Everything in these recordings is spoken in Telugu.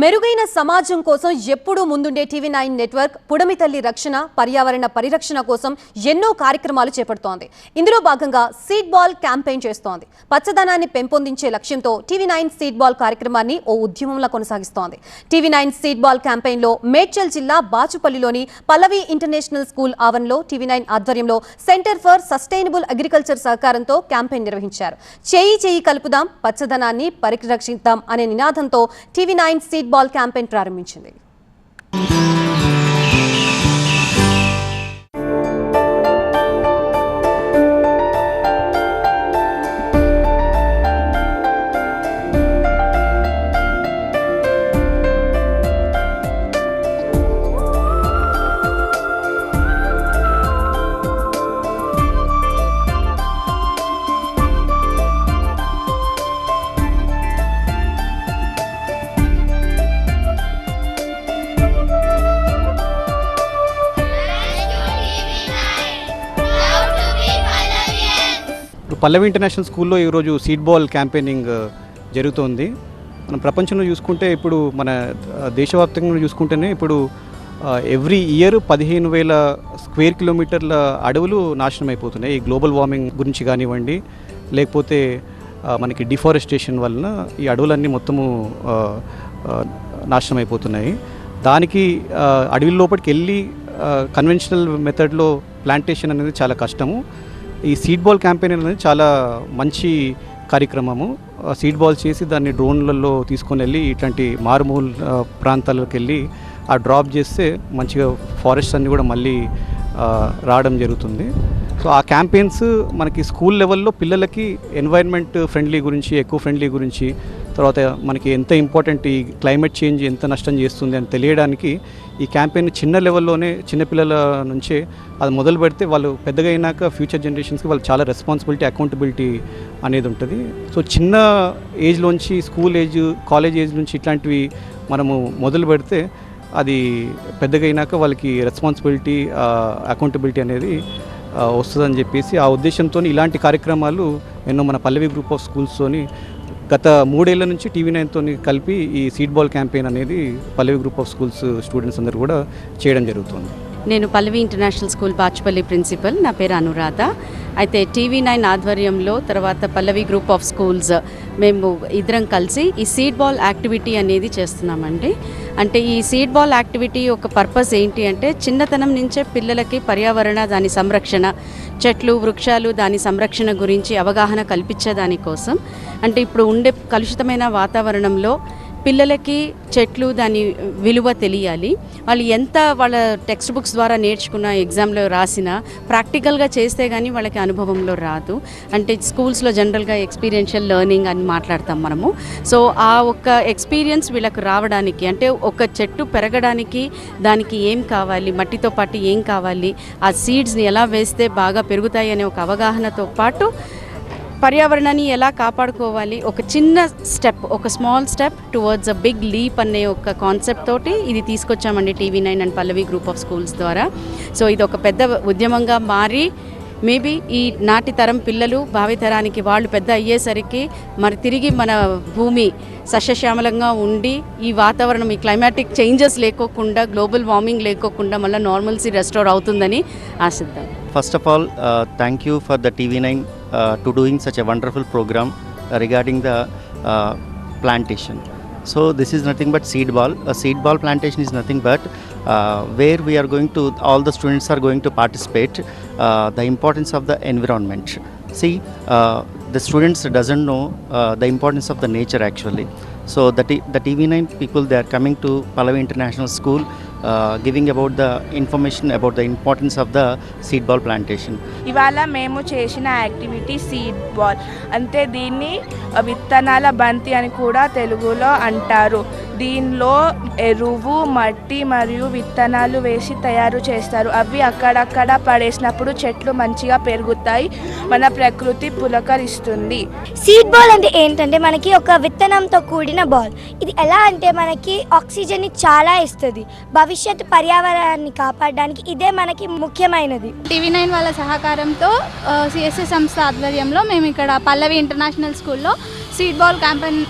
మెరుగైన సమాజం కోసం ఎప్పుడూ ముందుండే టీవీ నైన్ నెట్వర్క్ పుడమి తల్లి రక్షణ పర్యావరణ పరిరక్షణ కోసం ఎన్నో కార్యక్రమాలు చేపడుతోంది. ఇందులో భాగంగా సీడ్ బాల్ క్యాంపెయిన్ చేస్తోంది. పచ్చదనాన్ని పెంపొందించే లక్ష్యంతో టీవీ నైన్ సీడ్ బాల్ కార్యక్రమాన్ని ఓ ఉద్యమంలా కొనసాగిస్తోంది. టీవీ నైన్ సీడ్ బాల్ క్యాంపెయిన్లో మేడ్చల్ జిల్లా బాచుపల్లిలోని పల్లవి ఇంటర్నేషనల్ స్కూల్ ఆవరణలో టీవీ నైన్ ఆధ్వర్యంలో సెంటర్ ఫర్ సస్టైనబుల్ అగ్రికల్చర్ సహకారంతో క్యాంపెయిన్ నిర్వహించారు. చేయి చేయి కలుపుదాం పచ్చదనాన్ని పరిరక్షిద్దాం అనే నినాదంతో TV nine seed ball campaign ప్రారంభించింది. పల్లవి ఇంటర్నేషనల్ స్కూల్లో ఈరోజు సీడ్ బాల్ క్యాంపెయినింగ్ జరుగుతోంది. మనం ప్రపంచంలో చూసుకుంటే ఇప్పుడు మన దేశవ్యాప్తంగా చూసుకుంటేనే ఇప్పుడు ఎవ్రీ ఇయర్ పదిహేను వేల స్క్వేర్ కిలోమీటర్ల అడవులు నాశనం అయిపోతున్నాయి ఈ గ్లోబల్ వార్మింగ్ గురించి కానివ్వండి లేకపోతే మనకి డిఫారెస్టేషన్ వలన ఈ అడవులన్నీ మొత్తము నాశనం అయిపోతున్నాయి దానికి అడవి లోపలికి వెళ్ళి కన్వెన్షనల్ మెథడ్లో ప్లాంటేషన్ అనేది చాలా కష్టము. ఈ సీడ్ బాల్ క్యాంపెయిన్ అనేది చాలా మంచి కార్యక్రమము. సీడ్ బాల్ చేసి దాన్ని డ్రోన్లలో తీసుకొని వెళ్ళి ఇట్లాంటి మారుమూల ప్రాంతాలకు వెళ్ళి ఆ డ్రాప్ చేస్తే మంచిగా ఫారెస్ట్ అన్ని కూడా మళ్ళీ రావడం జరుగుతుంది. సో ఆ క్యాంపెయిన్స్ మనకి స్కూల్ లెవెల్లో పిల్లలకి ఎన్వైర్న్మెంట్ ఫ్రెండ్లీ గురించి ఎక్కువ ఫ్రెండ్లీ గురించి తర్వాత మనకి ఎంత ఇంపార్టెంట్ ఈ క్లైమేట్ చేంజ్ ఎంత నష్టం చేస్తుంది అని తెలియడానికి ఈ క్యాంపెయిన్ చిన్న లెవెల్లోనే చిన్నపిల్లల నుంచే అది మొదలు పెడితే వాళ్ళు పెద్దగా అయినాక ఫ్యూచర్ జనరేషన్స్కి వాళ్ళు చాలా రెస్పాన్సిబిలిటీ అకౌంటబిలిటీ అనేది ఉంటుంది. సో చిన్న ఏజ్లోంచి స్కూల్ ఏజ్ కాలేజ్ ఏజ్ నుంచి ఇట్లాంటివి మనము మొదలు పెడితే అది పెద్దగా అయినాక వాళ్ళకి రెస్పాన్సిబిలిటీ అకౌంటబిలిటీ అనేది వస్తుందని చెప్పేసి ఆ ఉద్దేశంతో ఇలాంటి కార్యక్రమాలు ఎన్నో మన పల్లవి గ్రూప్ ఆఫ్ స్కూల్స్తోని గత మూడేళ్ళ నుంచి టీవీ నైన్తో కలిపి ఈ సీడ్ బాల్ క్యాంపెయిన్ అనేది Pallavi group of schools students అందరూ కూడా చేయడం జరుగుతుంది. నేను Pallavi international school Pachipalli principal నా పేరు అనురాధ. అయితే టీవీ నైన్ ఆధ్వర్యంలో తర్వాత పల్లవి గ్రూప్ ఆఫ్ స్కూల్స్ మేము ఇద్దరం కలిసి ఈ సీడ్ బాల్ యాక్టివిటీ అనేది చేస్తున్నామండి. అంటే ఈ సీడ్ బాల్ యాక్టివిటీ యొక్క పర్పస్ ఏంటి అంటే చిన్నతనం నుంచే పిల్లలకి పర్యావరణ దాని సంరక్షణ చెట్లు వృక్షాలు దాని సంరక్షణ గురించి అవగాహన కల్పించేదానికోసం. అంటే ఇప్పుడు ఉండే కలుషితమైన వాతావరణంలో పిల్లలకి చెట్లు దాని విలువ తెలియాలి. వాళ్ళు ఎంత వాళ్ళ టెక్స్ట్ బుక్స్ ద్వారా నేర్చుకున్న ఎగ్జామ్లో రాసిన ప్రాక్టికల్గా చేస్తే కానీ వాళ్ళకి అనుభవంలో రాదు. అంటే స్కూల్స్లో జనరల్గా ఎక్స్పీరియన్షియల్ లెర్నింగ్ అని మాట్లాడతాం మనము. సో ఆ ఒక్క ఎక్స్పీరియన్స్ వీళ్ళకి రావడానికి అంటే ఒక చెట్టు పెరగడానికి దానికి ఏం కావాలి మట్టితో పాటు ఏం కావాలి ఆ సీడ్స్ని ఎలా వేస్తే బాగా పెరుగుతాయి అనే ఒక అవగాహనతో పాటు పర్యావరణాన్ని ఎలా కాపాడుకోవాలి? ఒక చిన్న స్టెప్ ఒక small step towards a big leap అనే ఒక కాన్సెప్ట్ తోటి ఇది తీసుకొచ్చామండి TV nine and Pallavi group of schools ద్వారా. సో ఇది ఒక పెద్ద ఉద్యమంగా మారి మేబీ ఈ నాటి తరం పిల్లలు భావితరానికి వాళ్ళు పెద్ద అయ్యేసరికి మరి తిరిగి మన భూమి సస్యశ్యామలంగా ఉండి ఈ వాతావరణం ఈ క్లైమాటిక్ చేంజెస్ లేకోకుండా గ్లోబల్ వార్మింగ్ లేకోకుండా మళ్ళీ నార్మల్సీ రెస్టోర్ అవుతుందని ఆశిద్దాం. First of all thank you for the TV nine to doing such a wonderful program uh, regarding the uh, plantation. So this is nothing but seed ball. A seed ball plantation is nothing but uh, where we are going to, all the students are going to participate. Uh, the importance of the environment. See, uh, the students doesn't know uh, the importance of the nature actually. So the, T- the TV9 people they are coming to Pallavi International School, giving about the information about the importance of the seed ball plantation ఇవాళ మేము చేసిన యాక్టివిటీ సీడ్ బాల్ అంతే దీన్ని uh, విత్తనాల బంతి అని కూడా తెలుగులో అంటారు. దీనిలో ఎరువు మట్టి మరియు విత్తనాలు వేసి తయారు చేస్తారు. అవి అక్కడక్కడ పడేసినప్పుడు చెట్లు మంచిగా పెరుగుతాయి. మన ప్రకృతి పులకరిస్తుంది. సీడ్ బాల్ అంటే ఏంటంటే మనకి ఒక విత్తనంతో కూడిన బాల్ ఇది ఎలా అంటే మనకి ఆక్సిజన్ని చాలా ఇస్తుంది. భవిష్యత్తు పర్యావరణాన్ని కాపాడడానికి ఇదే మనకి ముఖ్యమైనది. టీవీ నైన్ వాళ్ళ సహకారంతో సిఎస్ఎస్ సంస్థ ఆధ్వర్యంలో మేము ఇక్కడ పల్లవి ఇంటర్నేషనల్ స్కూల్లో సీడ్ బాల్ క్యాంపెయిన్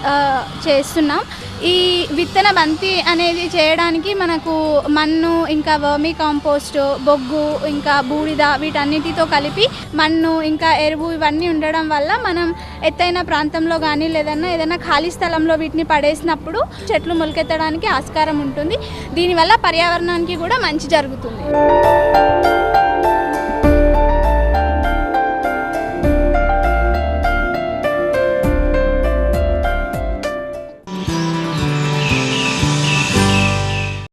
చేస్తున్నాం. ఈ విత్తన బంతి అనేది చేయడానికి మనకు మన్ను ఇంకా వర్మీ కాంపోస్ట్ బొగ్గు ఇంకా బూడిద వీటన్నిటితో కలిపి మన్ను ఇంకా ఎరువు ఇవన్నీ ఉండడం వల్ల మనం ఎత్తైన ప్రాంతంలో కానీ లేదన్నా ఏదైనా ఖాళీ స్థలంలో వీటిని పడేసినప్పుడు చెట్లు మొలకెత్తడానికి ఆస్కారం ఉంటుంది. దీనివల్ల పర్యావరణానికి కూడా మంచి జరుగుతుంది.